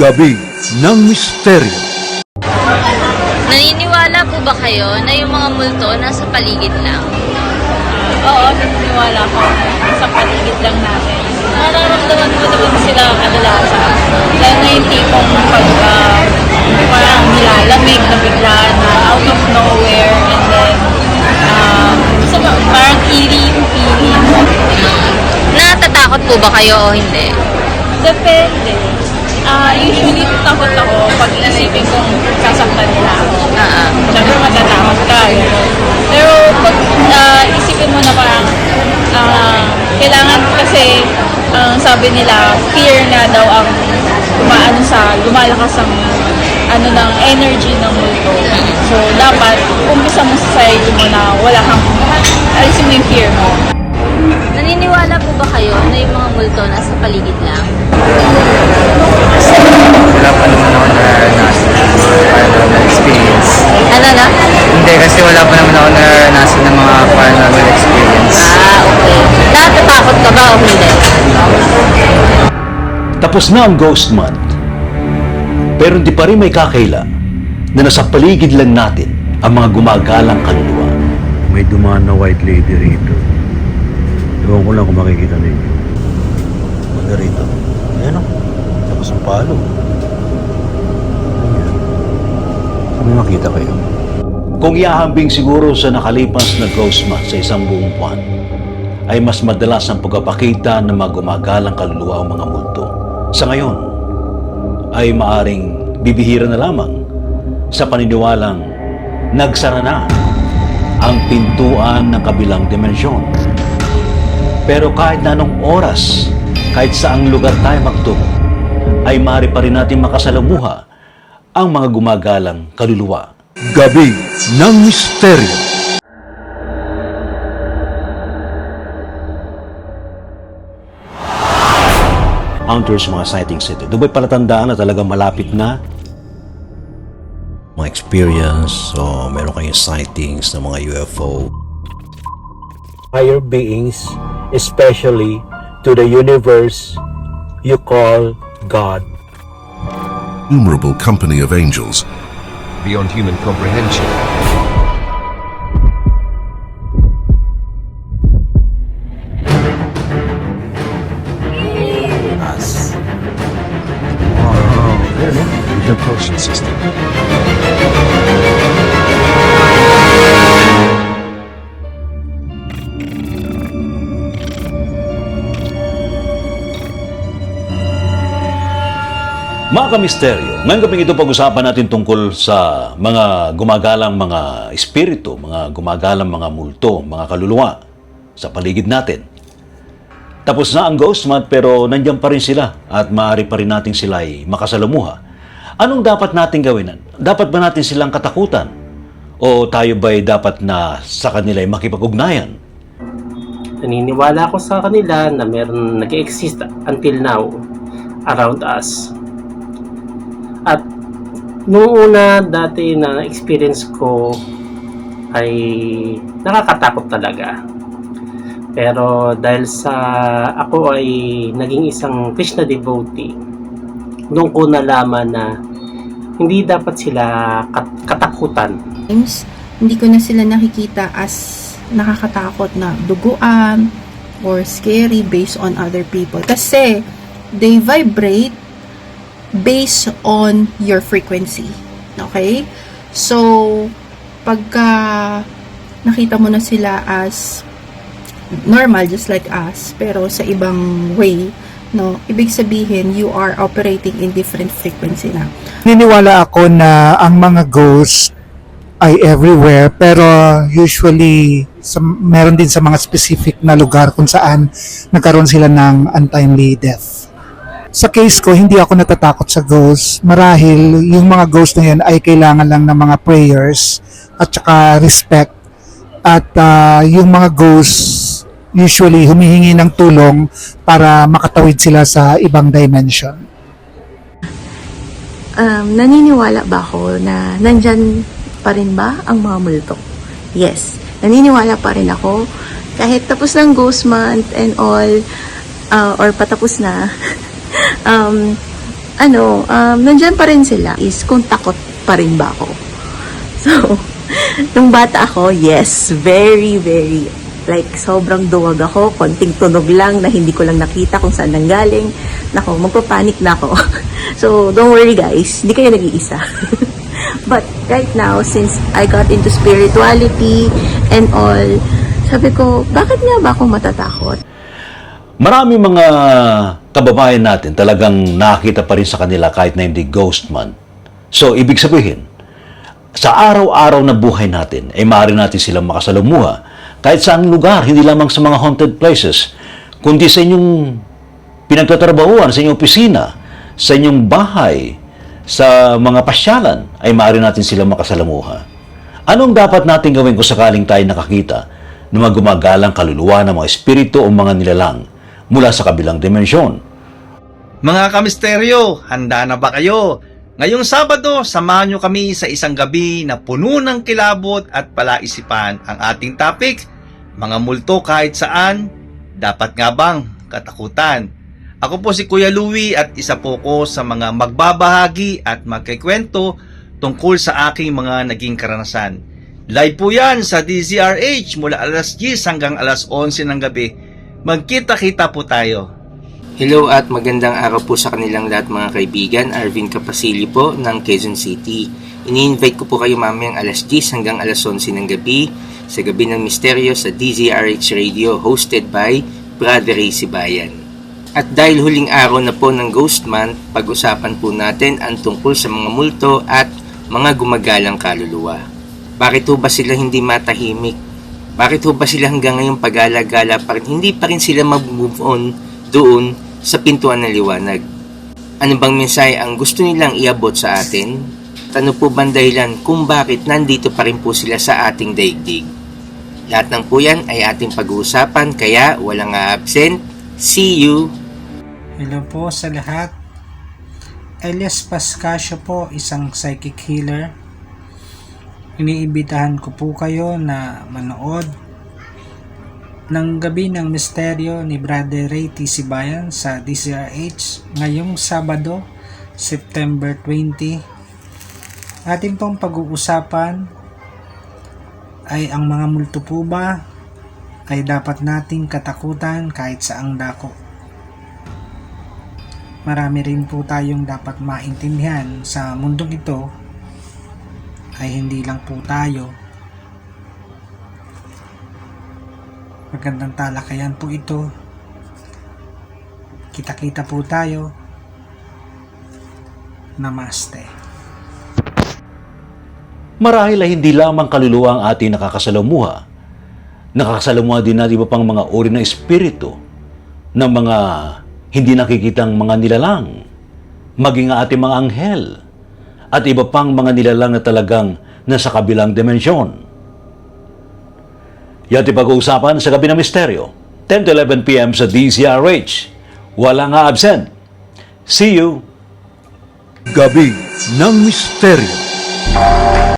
Gabi ng Misteryo. Naniniwala po ba kayo na yung mga multo nasa paligid lang? Oo, naniniwala ko sa paligid lang natin. Nararamdaman mo naman sila kadalasan. Lalo na yung tipong pag uh, parang nilalamig na bigla na out of nowhere and then um, so, parang eerie yung feeling. Natatakot po ba kayo o hindi? Depende. Ah, usually takot ako pag isipin kong sasaktan nila ako. Ah, ah. Siyempre matatakot ka. gano'n. Pero pag ah, isipin mo na parang ah, kailangan kasi ang sabi nila, fear nga daw ang umaano sa, lumalakas ang ano ng energy ng multo. So, dapat umpisa mo sa sarili mo na wala kang, alisin mo yung fear mo. Naniniwala po ba kayo na yung mga multo nasa paligid lang? Wala pa naman ako naranasan ng mga paranormal experience. Ano na? Hindi, kasi wala pa naman ako naranasan ng mga paranormal experience. Ah, okay. Natatakot ka ba o hindi? Tapos na ang Ghost Month. Pero hindi pa rin may kakaila na nasa paligid lang natin ang mga gumagalang kaluluwa. May dumaan na white lady rito. Ewan ko lang kung makikita ninyo. Wala rito. Ayan o. Tapos ang palo. Ayan. May makita kayo. Kung iahambing siguro sa nakalipas na Ghost Month sa isang buong buwan, ay mas madalas ang pagpapakita ng mga gumagalang kaluluwa o mga multo. Sa ngayon, ay maaring bibihira na lamang sa paniniwalang nagsara na ang pintuan ng kabilang dimensyon. Pero kahit na anong oras, kahit saang lugar tayo magtungo, ay maaari pa rin natin makasalamuha ang mga gumagalang kaluluwa. Gabi ng Misteryo Hunters mga sightings ito. Doon ba'y palatandaan na talagang malapit na Mga experience o meron kayong sightings ng mga UFO. higher beings, especially to the universe you call God. Innumerable company of angels beyond human comprehension. Mga kamisteryo, ngayong gabi ito pag-usapan natin tungkol sa mga gumagalang mga espiritu, mga gumagalang mga multo, mga kaluluwa sa paligid natin. Tapos na ang ghost month pero nandiyan pa rin sila at maaari pa rin natin sila ay makasalamuha. Anong dapat natin gawin? Dapat ba natin silang katakutan? O tayo ba ay dapat na sa kanila ay makipag-ugnayan? Naniniwala ako sa kanila na meron nag-exist until now around us. At nung una dati na experience ko ay nakakatakot talaga. Pero dahil sa ako ay naging isang Krishna devotee, doon ko nalaman na hindi dapat sila kat- katakutan times, hindi ko na sila nakikita as nakakatakot na duguan or scary based on other people. Kasi they vibrate based on your frequency. Okay? So, pagka nakita mo na sila as normal, just like us, pero sa ibang way, no, ibig sabihin, you are operating in different frequency na. Niniwala ako na ang mga ghosts ay everywhere pero usually sa, meron din sa mga specific na lugar kung saan nagkaroon sila ng untimely death. Sa case ko, hindi ako natatakot sa ghosts. Marahil yung mga ghosts na yan ay kailangan lang ng mga prayers at saka respect. At ah, yung mga ghosts usually humihingi ng tulong para makatawid sila sa ibang dimension. um, naniniwala ba ako na nandyan pa rin ba ang mga multo? Yes, naniniwala pa rin ako. Kahit tapos ng ghost month and all, uh, or patapos na, um, ano, um, nandyan pa rin sila is kung takot pa rin ba ako. So, nung bata ako, yes, very, very, like, sobrang duwag ako, konting tunog lang na hindi ko lang nakita kung saan nanggaling. Nako, magpapanik na ako. so, don't worry guys, hindi kayo nag-iisa. But right now, since I got into spirituality and all, sabi ko, bakit nga ba ako matatakot? Marami mga kababayan natin talagang nakita pa rin sa kanila kahit na hindi ghost man. So, ibig sabihin, sa araw-araw na buhay natin, ay maaari natin silang makasalamuha kahit saan lugar, hindi lamang sa mga haunted places, kundi sa inyong pinagtatrabahuan, sa inyong opisina, sa inyong bahay, sa mga pasyalan, ay maaari natin silang makasalamuha. Anong dapat natin gawin kung sakaling tayo nakakita ng mga gumagalang kaluluwa ng mga espiritu o mga nilalang mula sa kabilang dimensyon? Mga kamisteryo, handa na ba kayo? Ngayong Sabado, samahan nyo kami sa isang gabi na puno ng kilabot at palaisipan. Ang ating topic, mga multo kahit saan, dapat nga bang katakutan? Ako po si Kuya Louie at isa po ko sa mga magbabahagi at magkikwento tungkol sa aking mga naging karanasan. Live po yan sa DZRH mula alas 10 hanggang alas 11 ng gabi. Magkita-kita po tayo. Hello at magandang araw po sa kanilang lahat mga kaibigan. Arvin Capasili po ng Quezon City. Ini-invite ko po kayo mamayang alas 10 hanggang alas 11 ng gabi sa Gabi ng Misteryo sa DZRH Radio hosted by Brother Ray Sibayan. At dahil huling araw na po ng Ghost Month, pag-usapan po natin ang tungkol sa mga multo at mga gumagalang kaluluwa. Bakit ho ba sila hindi matahimik? Bakit ho ba sila hanggang ngayon pagala-gala pa rin? Hindi pa rin sila mag-move on doon sa pintuan ng liwanag. Ano bang mensahe ang gusto nilang iabot sa atin? At ano po bang dahilan kung bakit nandito pa rin po sila sa ating daigdig? Lahat ng po yan ay ating pag-uusapan kaya walang absent. See you! Hello po sa lahat. Elias Pascasio po, isang psychic healer. Iniimbitahan ko po kayo na manood ng Gabi ng Misteryo ni Brother Ray T. Sibayan sa DCRH ngayong Sabado, September 20. Ating pong pag-uusapan ay ang mga multo po ba ay dapat nating katakutan kahit saang dako. Marami rin po tayong dapat maintindihan sa mundong ito ay hindi lang po tayo Magandang talakayan po ito. Kita-kita po tayo. Namaste. Marahil ay hindi lamang kaluluwa ang ating nakakasalamuha. Nakakasalamuha din natin iba pang mga uri ng espiritu ng mga hindi nakikitang mga nilalang, maging ang ating mga anghel, at iba pang mga nilalang na talagang nasa kabilang dimensyon. Yan ating pag-uusapan sa Gabi ng Misteryo, 10 to 11 p.m. sa DZRH. Walang absent. See you! Gabi ng Misteryo.